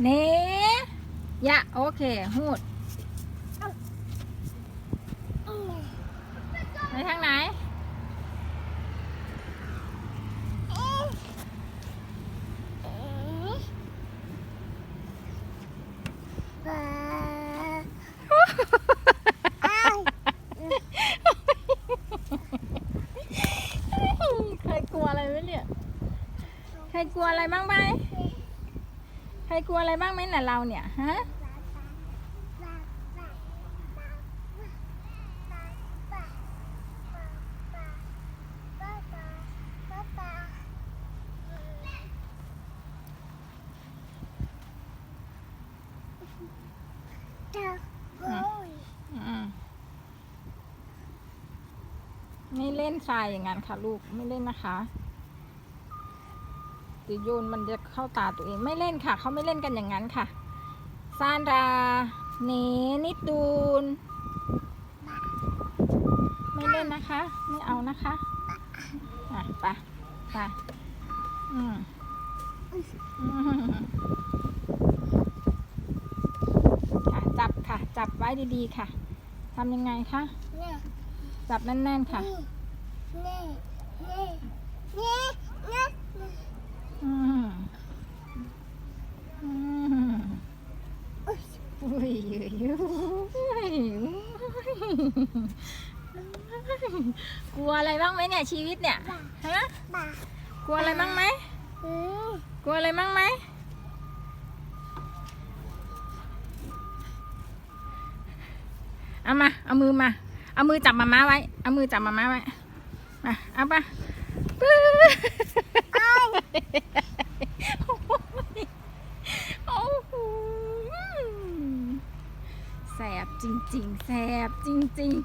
เนยะโอเคหูดไปทางไหนใครกลัวอะไรไหมเนี่ย ใครกลัวอะไรบ้างไหม ใครกลัวอะไรบ้างไหมน่ะเราเนี่ยฮะอืมไม่เล่นทรายอย่างนั้นค่ะลูกไม่เล่นนะคะ เดี๋ยวโยนมันจะเข้าตาตัวเองไม่เล่นค่ะ เขาไม่เล่นกันอย่างนั้นค่ะ ซานราเนนิตูน ไม่เล่นนะคะ ไม่เอานะคะอะไปไปอืมอืมค่ะจับค่ะ จับไว้ดีๆค่ะทำยังไงคะจับแน่นๆค่ะ อืมอืมอุ้ยอุ้ ยอุ้ยกลัวอะไรบ้างไหมเนี่ยชีวิตเนี่ยฮะกลัวอะไรบ้างไหมกลัวอะไรบ้างไหมเอามา เอามือมา เอามือจับมาม้าไว้ เอามือจับมาม้าไว้ มา เอาปะปื้อโอ้โหแส บจริงๆแสบจริงๆ